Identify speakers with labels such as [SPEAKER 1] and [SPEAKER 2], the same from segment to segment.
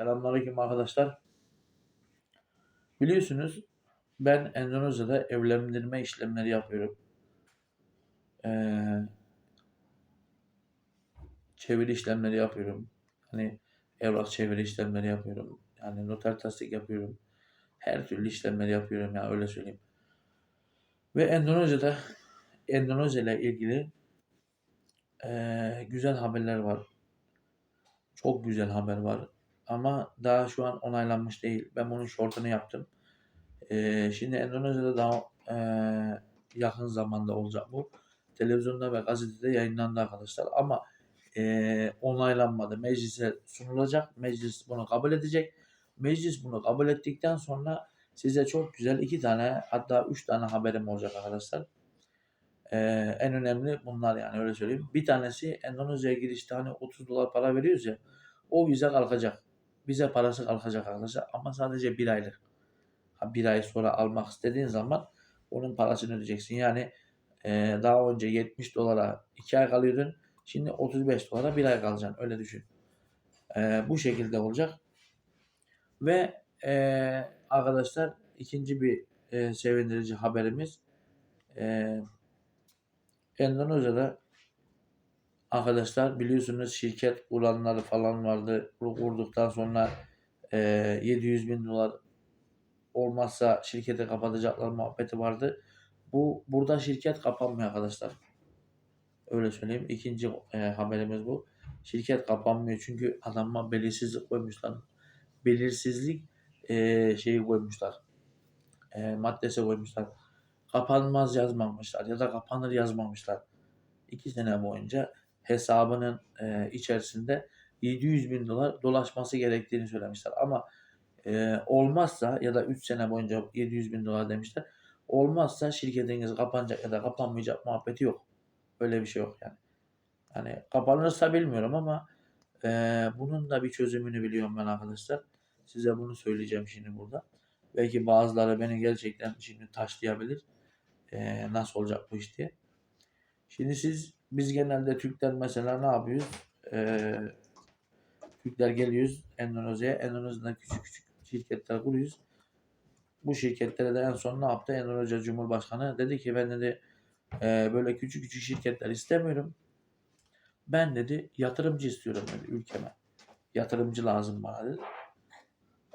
[SPEAKER 1] Selamünaleyküm arkadaşlar. Biliyorsunuz ben Endonezya'da evlendirme işlemleri yapıyorum. Ee, çeviri işlemleri yapıyorum. Hani evrak çeviri işlemleri yapıyorum. Yani noter tasdik yapıyorum. Her türlü işlemleri yapıyorum ya öyle söyleyeyim. Ve Endonezya'da Endonezya ile ilgili ee, güzel haberler var. Çok güzel haber var. Ama daha şu an onaylanmış değil. Ben bunun shortunu yaptım. Ee, şimdi Endonezya'da daha ee, yakın zamanda olacak bu. Televizyonda ve gazetede yayınlandı arkadaşlar. Ama ee, onaylanmadı. Meclise sunulacak. Meclis bunu kabul edecek. Meclis bunu kabul ettikten sonra size çok güzel iki tane hatta üç tane haberim olacak arkadaşlar. Ee, en önemli bunlar yani öyle söyleyeyim. Bir tanesi Endonezya'ya girişte hani 30 dolar para veriyoruz ya. O vize kalkacak. Vize parası kalkacak arkadaşlar ama sadece bir aylık. Ha, bir ay sonra almak istediğin zaman onun parasını ödeyeceksin. Yani e, daha önce 70 dolara 2 ay kalıyordun. Şimdi 35 dolara bir ay kalacaksın. Öyle düşün. E, bu şekilde olacak. Ve e, arkadaşlar ikinci bir e, sevindirici haberimiz. E, Endonezya'da arkadaşlar biliyorsunuz şirket kuranları falan vardı. Kurduktan sonra e, 700 bin dolar olmazsa şirketi kapatacaklar muhabbeti vardı. Bu burada şirket kapanmıyor arkadaşlar. Öyle söyleyeyim. İkinci e, haberimiz bu. Şirket kapanmıyor çünkü adamma belirsizlik koymuşlar. Belirsizlik e, şeyi koymuşlar. E, maddesi koymuşlar. Kapanmaz yazmamışlar ya da kapanır yazmamışlar. İki sene boyunca hesabının e, içerisinde 700 bin dolar dolaşması gerektiğini söylemişler. Ama e, olmazsa ya da 3 sene boyunca 700 bin dolar demişler. Olmazsa şirketiniz kapanacak ya da kapanmayacak muhabbeti yok. Öyle bir şey yok yani. Hani kapanırsa bilmiyorum ama e, bunun da bir çözümünü biliyorum ben arkadaşlar. Size bunu söyleyeceğim şimdi burada. Belki bazıları beni gerçekten şimdi taşlayabilir. E, nasıl olacak bu iş diye. Şimdi siz biz genelde Türkler mesela ne yapıyoruz? Ee, Türkler geliyoruz Endonezya'ya. Endonezya'dan küçük küçük şirketler kuruyoruz. Bu şirketlere de en son ne yaptı? Endonezya Cumhurbaşkanı dedi ki ben dedi e, böyle küçük küçük şirketler istemiyorum. Ben dedi yatırımcı istiyorum dedi ülkeme. Yatırımcı lazım bana dedi.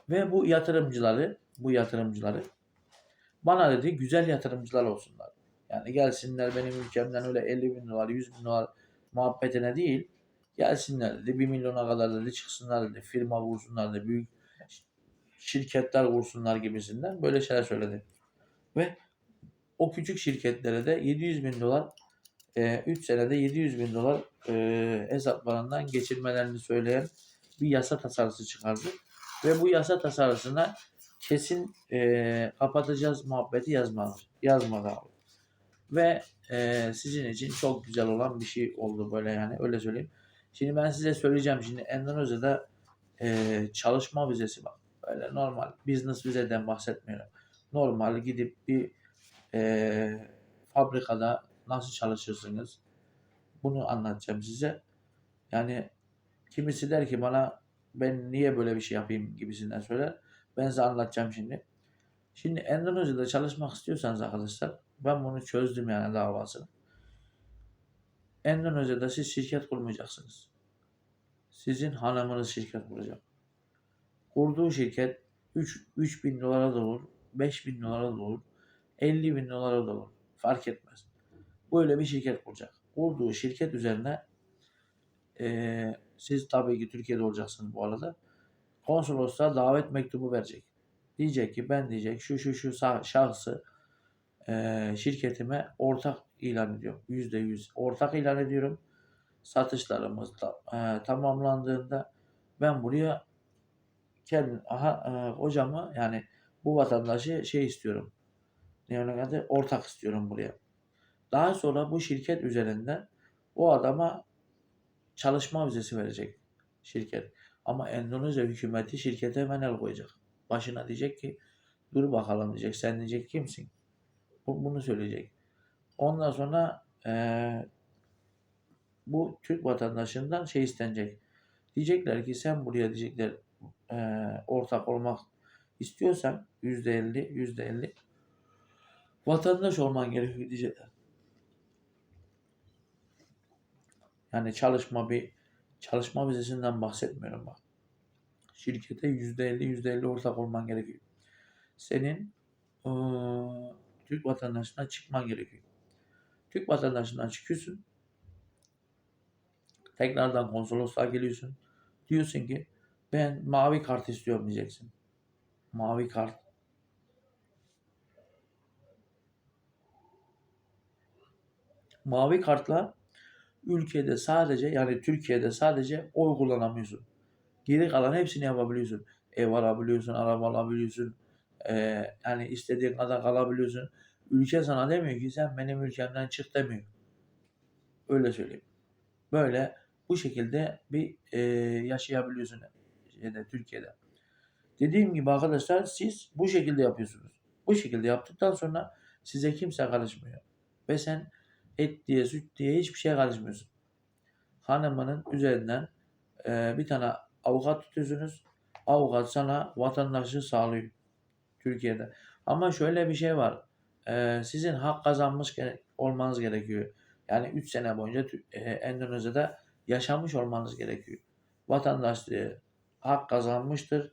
[SPEAKER 1] Ve bu yatırımcıları, bu yatırımcıları bana dedi güzel yatırımcılar olsunlar. Yani gelsinler benim ülkemden öyle 50 bin dolar, 100 bin dolar muhabbetine değil. Gelsinler dedi. 1 milyona kadar dedi çıksınlar dedi. Firma kursunlar dedi. Büyük şirketler kursunlar gibisinden böyle şeyler söyledi. Ve o küçük şirketlere de 700 bin dolar 3 senede 700 bin dolar e, hesaplarından geçirmelerini söyleyen bir yasa tasarısı çıkardı. Ve bu yasa tasarısına kesin e, kapatacağız muhabbeti yazmadı. Yazmadı abi. Ve e, sizin için çok güzel olan bir şey oldu böyle yani öyle söyleyeyim. Şimdi ben size söyleyeceğim şimdi Endonezya'da e, çalışma vizesi var. Böyle normal business vizeden bahsetmiyorum. Normal gidip bir e, fabrikada nasıl çalışırsınız bunu anlatacağım size. Yani kimisi der ki bana ben niye böyle bir şey yapayım gibisinden söyler. Ben size anlatacağım şimdi. Şimdi Endonezya'da çalışmak istiyorsanız arkadaşlar ben bunu çözdüm yani davasını. Endonezya'da siz şirket kurmayacaksınız. Sizin hanımınız şirket kuracak. Kurduğu şirket 3, 3 bin dolara da olur, 5 bin dolara da olur, 50 bin dolara da olur. Fark etmez. Böyle bir şirket kuracak. Kurduğu şirket üzerine e, siz tabii ki Türkiye'de olacaksınız bu arada. Konsolosluğa davet mektubu verecek. Diyecek ki ben diyecek şu şu şu şahsı e, şirketime ortak ilan ediyorum. Yüzde yüz ortak ilan ediyorum. Satışlarımız da, e, tamamlandığında ben buraya kendi aha, e, hocamı yani bu vatandaşı şey istiyorum. Ne onun adı? Ortak istiyorum buraya. Daha sonra bu şirket üzerinden o adama çalışma vizesi verecek şirket. Ama Endonezya hükümeti şirkete hemen el koyacak. Başına diyecek ki dur bakalım diyecek. Sen diyecek kimsin? Bunu söyleyecek. Ondan sonra ee, bu Türk vatandaşından şey istenecek. Diyecekler ki sen buraya diyecekler e, ortak olmak istiyorsan yüzde elli, yüzde elli vatandaş olman gerekiyor diyecekler. Yani çalışma bir çalışma vizesinden bahsetmiyorum bak. Şirkete yüzde elli, yüzde elli ortak olman gerekiyor. Senin eee, Türk vatandaşına çıkman gerekiyor. Türk vatandaşından çıkıyorsun. Tekrardan konsolosluğa geliyorsun. Diyorsun ki ben mavi kart istiyorum diyeceksin. Mavi kart. Mavi kartla ülkede sadece yani Türkiye'de sadece oy kullanamıyorsun. Geri kalan hepsini yapabiliyorsun. Ev alabiliyorsun, araba alabiliyorsun. Ee, yani istediğin kadar kalabiliyorsun. Ülke sana demiyor ki sen benim ülkemden çık demiyor. Öyle söyleyeyim. Böyle bu şekilde bir e, yaşayabiliyorsun şeyde, Türkiye'de. Dediğim gibi arkadaşlar siz bu şekilde yapıyorsunuz. Bu şekilde yaptıktan sonra size kimse karışmıyor. Ve sen et diye süt diye hiçbir şeye karışmıyorsun. Hanımının üzerinden e, bir tane avukat tutuyorsunuz. Avukat sana vatandaşlığı sağlıyor Türkiye'de. Ama şöyle bir şey var. E, sizin hak kazanmış olmanız gerekiyor. Yani 3 sene boyunca e, Endonezya'da yaşamış olmanız gerekiyor. Vatandaşlığı hak kazanmıştır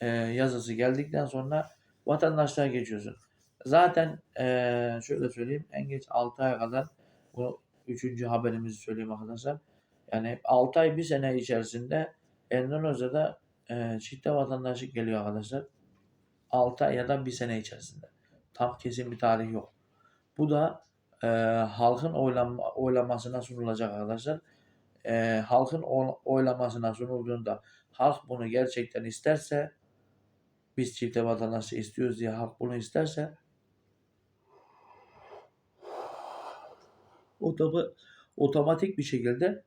[SPEAKER 1] e, yazısı geldikten sonra vatandaşlığa geçiyorsun. Zaten e, şöyle söyleyeyim en geç 6 ay kadar bu üçüncü haberimizi söyleyeyim arkadaşlar. Yani 6 ay bir sene içerisinde Endonezya'da e, çifte vatandaşlık geliyor arkadaşlar. 6 ay ya da bir sene içerisinde. Tam kesin bir tarih yok. Bu da e, halkın oylama, oylamasına sunulacak arkadaşlar. E, halkın oylamasına sunulduğunda halk bunu gerçekten isterse biz çifte vatandaşlığı istiyoruz diye halk bunu isterse otoma- otomatik bir şekilde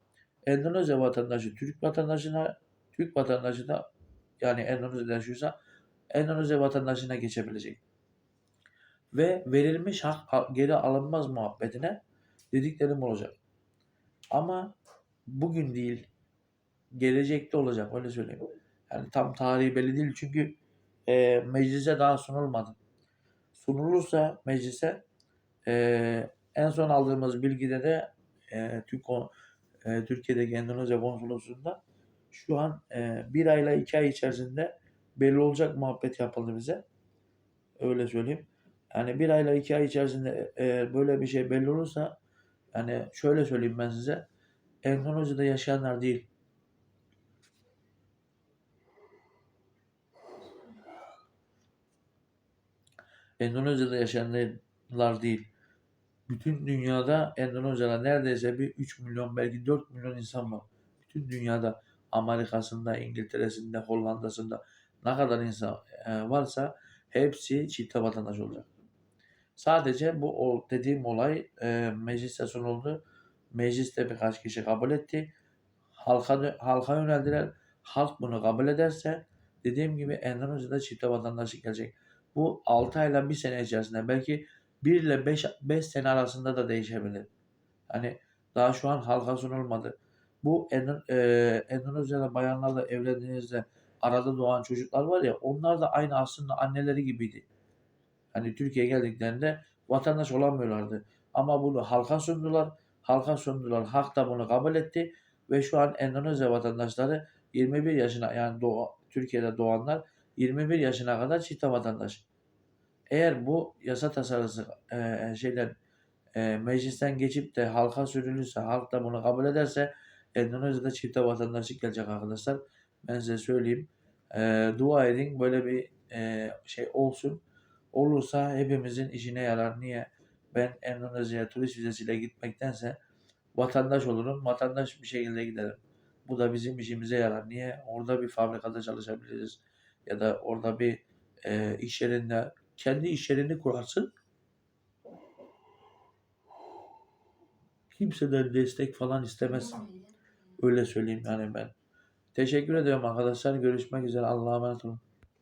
[SPEAKER 1] Endonezya vatandaşı Türk vatandaşına Türk vatandaşı da yani Endonezya'da yaşıyorsa Endonezya vatandaşına geçebilecek. Ve verilmiş hak geri alınmaz muhabbetine dediklerim olacak. Ama bugün değil, gelecekte olacak öyle söyleyeyim. Yani tam tarihi belli değil çünkü e, meclise daha sunulmadı. Sunulursa meclise e, en son aldığımız bilgide de e, Türk e, Türkiye'deki Endonezya konsolosluğunda şu an e, bir ayla iki ay içerisinde belli olacak muhabbet yapıldı bize. Öyle söyleyeyim. Yani bir ayla iki ay içerisinde e, böyle bir şey belli olursa yani şöyle söyleyeyim ben size Endonezya'da yaşayanlar değil Endonezya'da yaşayanlar değil. Bütün dünyada Endonezya'da neredeyse bir 3 milyon belki 4 milyon insan var. Bütün dünyada Amerika'sında, İngiltere'sinde, Hollanda'sında ne kadar insan e, varsa hepsi çifte vatandaş olacak. Sadece bu dediğim olay e, mecliste sunuldu. Mecliste birkaç kişi kabul etti. Halka, halka yöneldiler. Halk bunu kabul ederse dediğim gibi Endonezya'da çifte vatandaşlık gelecek. Bu 6 ayla 1 sene içerisinde belki 1 ile 5, 5 sene arasında da değişebilir. Hani daha şu an halka sunulmadı. Bu e, Endonezya'da bayanlarla evlendiğinizde arada doğan çocuklar var ya onlar da aynı aslında anneleri gibiydi. Hani Türkiye'ye geldiklerinde vatandaş olamıyorlardı. Ama bunu halka sundular. Halka sundular. Halk da bunu kabul etti. Ve şu an Endonezya vatandaşları 21 yaşına yani doğ, Türkiye'de doğanlar 21 yaşına kadar çifte vatandaş. Eğer bu yasa tasarısı e, şeyden e, meclisten geçip de halka sürülürse, halk da bunu kabul ederse Endonezya'da çifte vatandaşlık gelecek arkadaşlar. Ben size söyleyeyim. E, dua edin böyle bir e, şey olsun. Olursa hepimizin işine yarar. Niye? Ben Endonezya'ya turist vizesiyle gitmektense vatandaş olurum. Vatandaş bir şekilde giderim. Bu da bizim işimize yarar. Niye? Orada bir fabrikada çalışabiliriz. Ya da orada bir e, iş yerinde kendi iş yerini kurarsın. Kimseden destek falan istemez. Öyle söyleyeyim yani ben. Teşekkür ediyorum arkadaşlar. Görüşmek üzere. Allah'a emanet olun.